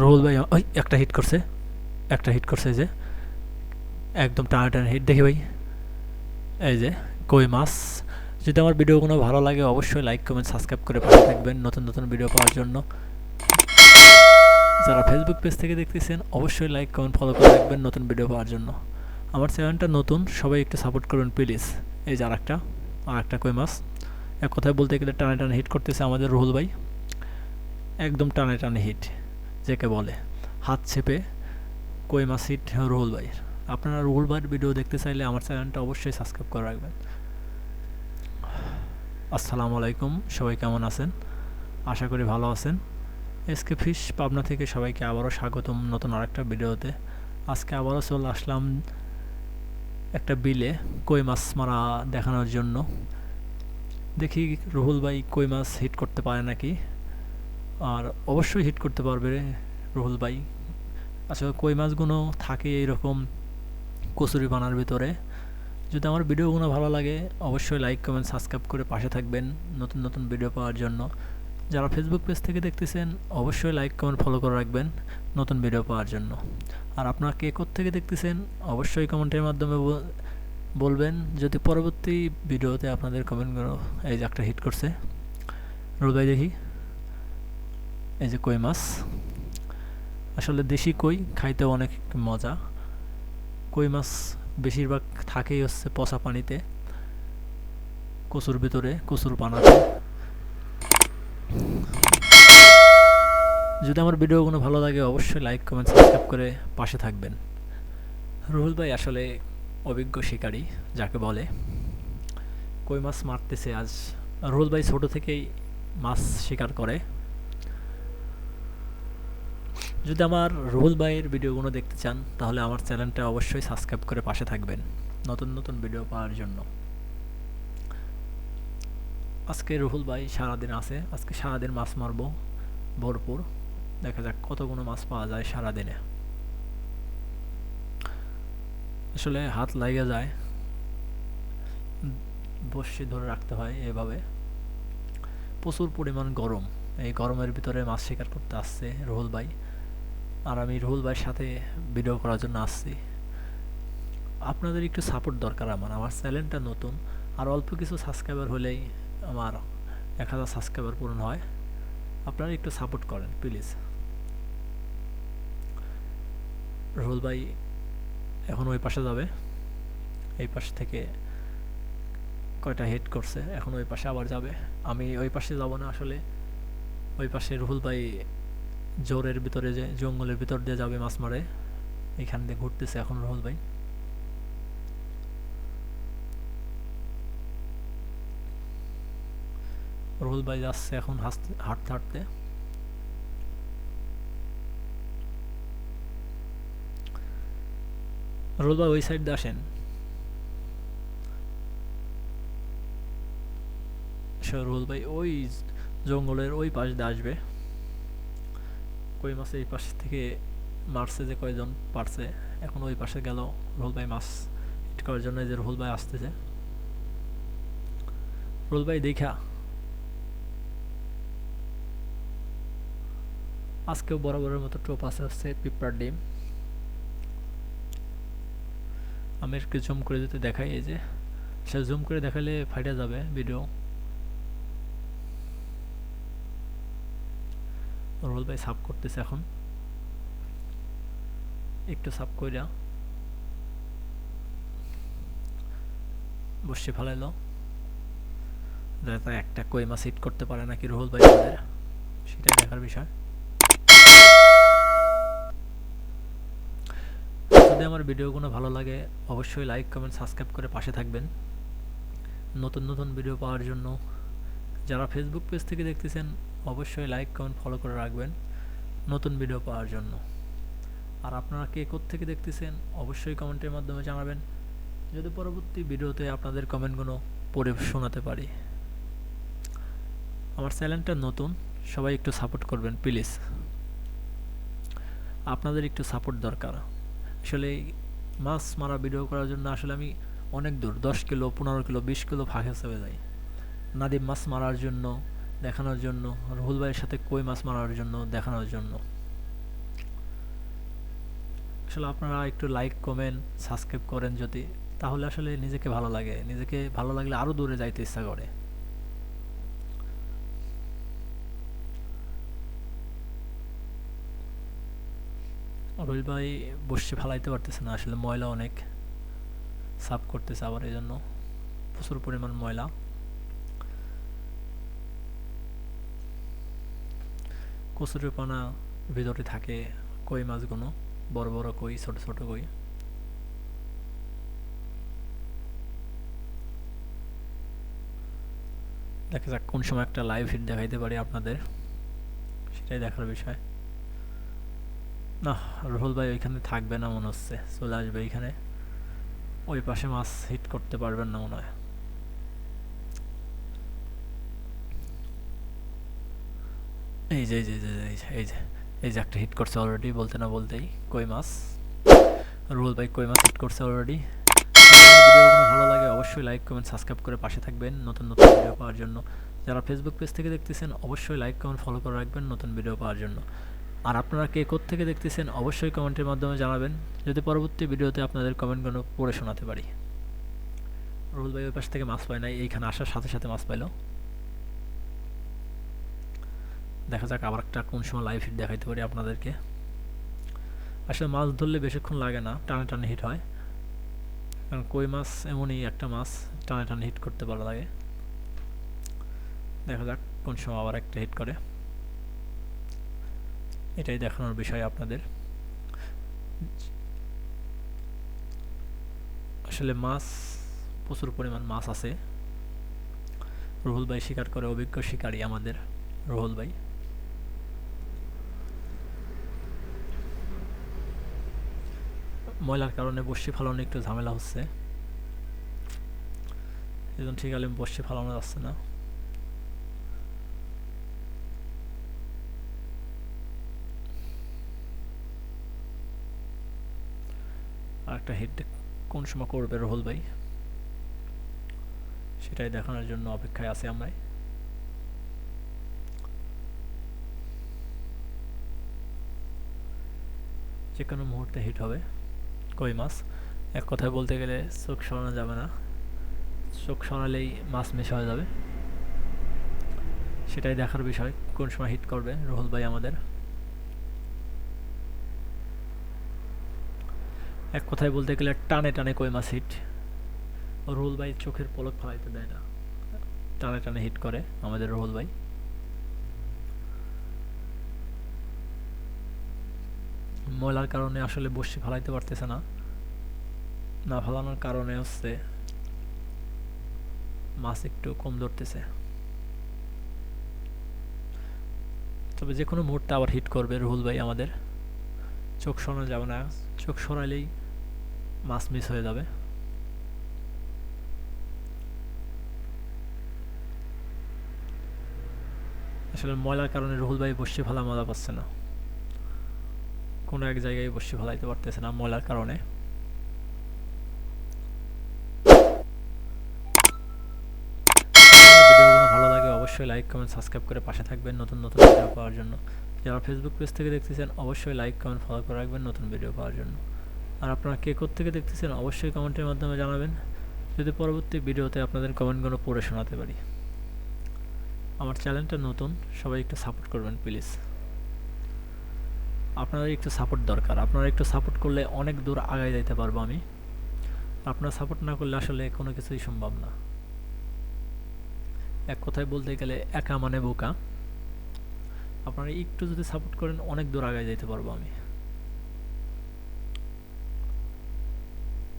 রুহুল ভাই, ওই একটা হিট করছে, একটা হিট করছে যে, একদম টানা টানা হিট দেখি ভাই, এই যে কই মাছ। যদি আমার ভিডিওগুলো ভালো লাগে অবশ্যই লাইক কমেন্ট সাবস্ক্রাইব করে পাশে থাকবেন নতুন নতুন ভিডিও পাওয়ার জন্য। যারা ফেসবুক পেজ থেকে দেখতেছেন, অবশ্যই লাইক কমেন্ট ফলো করে রাখবেন নতুন ভিডিও পাওয়ার জন্য। আমার চ্যানেলটা নতুন, সবাই একটু সাপোর্ট করুন প্লিজ এই যে আরেকটা আর একটা কই মাছ। এক কথায় বলতে গেলে টানে টানে হিট করতেছে আমাদের রুহুল ভাই। একদম টানে টানে হিট যাকে বলে, হাত ছেপে কই মাছ হিট রুহুল ভাই আপনারা রুহুল ভাইয়ের ভিডিও দেখতে চাইলে আমার চ্যানেলটা অবশ্যই সাবস্ক্রাইব করে রাখবেন। আসসালামু আলাইকুম, সবাই কেমন আছেন? আশা করি ভালো আছেন। এসকে ফিশ পাবনা থেকে সবাইকে আবারও স্বাগতম নতুন আরেকটা ভিডিওতে। আজকে আবারও চলে আসলাম একটা বিলে কই মাছ মারা দেখানোর জন্য। দেখি রুহুল ভাই কই মাছ হিট করতে পারে নাকি? আর অবশ্যই হিট করতে পারবে রুহুল ভাই। আচ্ছা কই মাছগুলো থাকে এইরকম কচুরি বানার ভিতরে? যদি আমার ভিডিওগুলো ভালো লাগে, অবশ্যই লাইক কমেন্ট সাবস্ক্রাইব করে পাশে থাকবেন নতুন নতুন ভিডিও পাওয়ার জন্য। যারা ফেসবুক পেজ থেকে দেখতেছেন, অবশ্যই লাইক কমেন্ট ফলো করে রাখবেন নতুন ভিডিও পাওয়ার জন্য। আর আপনারা কে থেকে দেখতেছেন, অবশ্যই কমেন্টের মাধ্যমে বলবেন। যদি পরবর্তী ভিডিওতে আপনাদের কমেন্টগুলো এই যে একটা হিট করছে রোল ভাই দেখি। এই যে কই মাছ? আসলে দেশি কই, খাইতেও অনেক মজা। কই মাছ বেশিরভাগ থাকেই হচ্ছে পচা পানিতে, কচুর ভিতরে, কচুর পানাতে। যদি আমার ভিডিও ভিডিওগুলো ভালো লাগে, অবশ্যই লাইক কমেন্ট সাবস্ক্রাইব করে পাশে থাকবেন। রুহুল ভাই আসলে অভিজ্ঞ শিকারী, যাকে বলে। কই মাছ মারতেছে আজ। রুহুল ভাই ছোট থেকেই মাছ শিকার করে। যদি আমার রুহুল ভাইয়ের ভিডিওগুলো দেখতে চান, তাহলে আমার চ্যানেলটা অবশ্যই সাবস্ক্রাইব করে পাশে থাকবেন নতুন নতুন ভিডিও পাওয়ার জন্য। আজকে রুহুল ভাই সারাদিন আছে, আজকে সারাদিন মাছ মারবো, ভরপুর। দেখা যাক কতগুলো মাছ পাওয়া যায় সারাদিনে। আসলে হাত লাগে যায়, বসে ধরে রাখতে হয় এভাবে। প্রচুর পরিমাণ গরম, এই গরমের ভিতরে মাছ শিকার করতে আসছে রুহুল ভাই। আর আমি রুহুল ভাইয়ের সাথে ভিডিও করার জন্য আসছি। আপনাদের একটু সাপোর্ট দরকার আমার। আমার চ্যানেলটা নতুন। আর অল্প কিছু সাবস্ক্রাইবার হলেই আমার এক হাজার সাবস্ক্রাইবার পূরণ হয়। আপনারা একটু সাপোর্ট করেন প্লিজ রুহুল ভাই এখন ওই পাশে যাবে। এই পাশ থেকে কয়টা হেড করছে, এখন ওই পাশে আবার যাবে। আমি ওই পাশে যাব না আসলে। ওই পাশে রুহুল ভাই জোরের ভিতরে যে, জঙ্গলের ভিতর দিয়ে যাবে মাছ মারে, এখান দিয়ে ঘুরতেছে এখন রুহুল ভাই। রুহুল ভাই যাচ্ছে এখন হাঁটতে হাঁটতে। রুহুল ভাই ওই সাইড দিয়ে আসেন। রুহুল ভাই ওই জঙ্গলের ওই পাশ দিয়ে আসবে। কই মাছ এই পাশ থেকে মারছে যে কয়জন পারছে, এখন ওই পাশে গেল রুহুল ভাই মাছ হিট করার জন্য যে রুহুল ভাই আসতেছে। রুহুল ভাই দেখা। আজকেও বরাবরের মতো টোপ আছে হচ্ছে পিঁপড়ার ডিম। আমি একটু জুম করে দিতে দেখাই, এই যে। সে জুম করে দেখালে ফাইটা যাবে ভিডিও রোল ভাই সাব করতেছে এখন। একটু সাব কইরা বসে ফেলাইলো। যাতে একটা কই মাছ হিট করতে পারে নাকি রোহুল ভাই সেটাই দেখার বিষয়। যদি আমার ভিডিওগুলো ভালো লাগে, অবশ্যই লাইক কমেন্ট সাবস্ক্রাইব করে পাশে থাকবেন। নতুন নতুন ভিডিও পাওয়ার জন্য যারা ফেসবুক পেজ থেকে দেখতেছেন অবশ্যই লাইক, কমেন্ট ফলো করে রাখবেন নতুন ভিডিও পাওয়ার জন্য। আর আপনারা কে থেকে দেখতেছেন, অবশ্যই কমেন্টের মাধ্যমে জানাবেন। যদি পরবর্তী ভিডিওতে আপনাদের কমেন্টগুলো পড়ে শোনাতে পারি। আমার চ্যানেলটা নতুন, সবাই একটু সাপোর্ট করবেন প্লিজ আপনাদের একটু সাপোর্ট দরকার। আসলে মাছ মারা ভিডিও করার জন্য আসলে আমি অনেক দূর, দশ কিলো, পনেরো কিলো, বিশ কিলো ফাঁকে চলে যাই। নাদিম মাছ মারার জন্য দেখানোর জন্য, রুহুল ভাইয়ের সাথে কই মাছ মারার জন্য দেখানোর জন্য। আসলে আপনারা একটু লাইক কমেন্ট সাবস্ক্রাইব করেন যদি। তাহলে আসলে নিজেকে ভালো লাগে। নিজেকে ভালো লাগলে আরও দূরে যাইতে ইচ্ছা করে। রুল ভাই বসে ফালাইতে পারতেছে না, আসলে ময়লা অনেক। সাফ করতেছে আবার এই জন্য প্রচুর পরিমাণ ময়লা। কচুরিপানা ভিতরে থাকে, কই মাছগুলো বড় বড় কই, ছোট ছোট কই। দেখা যাক কোন সময় একটা লাইভ হিট দেখাইতে পারি আপনাদের, সেটাই দেখার বিষয়। না, রুহুল ভাই ওইখানে থাকবে না মনে হচ্ছে, চলে আসবে এইখানে ওই পাশে মাছ হিট করতে পারবেন না মনে হয়। এই যে এই যে এই যে এই যে এই যে একটা হিট করছে অলরেডি বলতে না বলতেই, কই মাছ? রুহুল ভাই, কই মাছ হিট করছে অলরেডি ভিডিওগুলো ভালো লাগে, অবশ্যই লাইক কমেন্ট সাবস্ক্রাইব করে পাশে থাকবেন নতুন নতুন ভিডিও পাওয়ার জন্য। যারা ফেসবুক পেজ থেকে দেখতেছেন, অবশ্যই লাইক কমেন্ট ফলো করে রাখবেন নতুন ভিডিও পাওয়ার জন্য। আর আপনারা কে থেকে দেখতেছেন, অবশ্যই কমেন্টের মাধ্যমে জানাবেন, যদি পরবর্তী ভিডিওতে আপনাদের কমেন্টগুলো পড়ে শোনাতে পারি। রুহুল ভাই ওই পাশ থেকে মাছ পায় নাই, এইখানে আসার সাথে সাথে মাছ পাইলো। দেখা যাক আবার একটা কোন সময় লাইভ হিট দেখাইতে পারি আপনাদেরকে। আসলে মাছ ধরলে বেশিক্ষণ লাগে না, টানে টানে হিট হয়। কারণ কই মাছ, এমনই একটা মাছ, টানে টানে হিট করতে ভালো লাগে। দেখা যাক কোন সময় আবার একটা হিট করে। এটাই দেখানোর বিষয় আপনাদের। আসলে মাছ, প্রচুর পরিমাণ মাছ আছে। রুহুল ভাই শিকার করে, অভিজ্ঞ শিকারী আমাদের, রুহুল ভাই। ময়লার কারণে বসি ফালানো একটু ঝামেলা হচ্ছে। এজন ঠিক আলে বসি ফালানো যাচ্ছে না। আর একটা হিট কোন সময় করবে রোহল ভাই? সেটাই দেখানোর জন্য অপেক্ষায় আছি আমরাই। যে কোনো মুহূর্তে হিট হবে। কই মাছ? এক কথায় বলতে গেলে চোখ সরানো যাবে না। চোখ সরালেই মাছ মিস হয়ে যাবে। সেটাই দেখার বিষয়, কোন সময় হিট করবে রোহুল ভাই আমাদের। এক কথায় বলতে গেলে টানে টানে কই মাছ হিট রোহুল ভাই চোখের পলক ফলাইতে দেয় না। টানে টানে হিট করে আমাদের রোহুল ভাই। ময়লার কারণে আসলে বসি ফালাইতে পারতেছে না। না ফালানোর কারণে হচ্ছে মাছ একটু কম ধরতেছে। তবে যে কোনো মুহূর্তে আবার হিট করবে রুহুল ভাই আমাদের। চোখ সরানো যাবে না। চোখ সরাইলেই মাছ মিস হয়ে যাবে। আসলে ময়লার কারণে রুহুল ভাই বসে ফেলা মজা পাচ্ছে না। কোনো এক জায়গায় বসে ফেলাইতে পারতেছে না ময়লার কারণে। অবশ্যই লাইক কমেন্ট সাবস্ক্রাইব করে পাশে থাকবেন নতুন নতুন ভিডিও পাওয়ার জন্য। যারা ফেসবুক পেজ থেকে দেখতেছেন, অবশ্যই লাইক কমেন্ট ফলো করে রাখবেন নতুন ভিডিও পাওয়ার জন্য। আর আপনারা কে থেকে দেখতেছেন, অবশ্যই কমেন্টের মাধ্যমে জানাবেন। যদি পরবর্তী ভিডিওতে আপনাদের কমেন্টগুলো পড়ে শোনাতে পারি। আমার চ্যানেলটা নতুন, সবাই একটু সাপোর্ট করবেন প্লিজ আপনাদের একটু সাপোর্ট দরকার। আপনারা একটু সাপোর্ট করলে অনেক দূর আগায় যাইতে পারব আমি। আপনারা সাপোর্ট না করলে আসলে কোনো কিছুই সম্ভব না। এক কথায় বলতে গেলে একা মানে বোকা। আপনারা একটু যদি সাপোর্ট করেন, অনেক দূর আগায় যাইতে পারব আমি।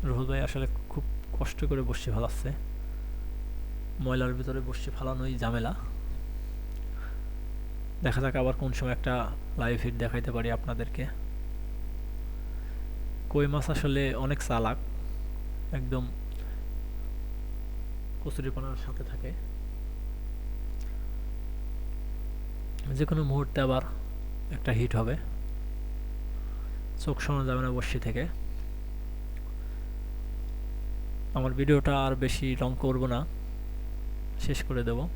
রুহুল ভাই আসলে খুব কষ্ট করে বসে ফেলাচ্ছে। ময়লার ভিতরে বসে ফেলানোই ঝামেলা। দেখা যাক আবার কোন সময় একটা লাইভ হিট দেখাইতে পারি আপনাদেরকে। কই মাছ আসলে অনেক চালাক, একদম কচুরিপানার সাথে থাকে। যে কোনো মুহূর্তে আবার একটা হিট হবে। চোখ শোনা যাবে না বসি থেকে। আমার ভিডিওটা আর বেশি রং করব না। শেষ করে দেবো।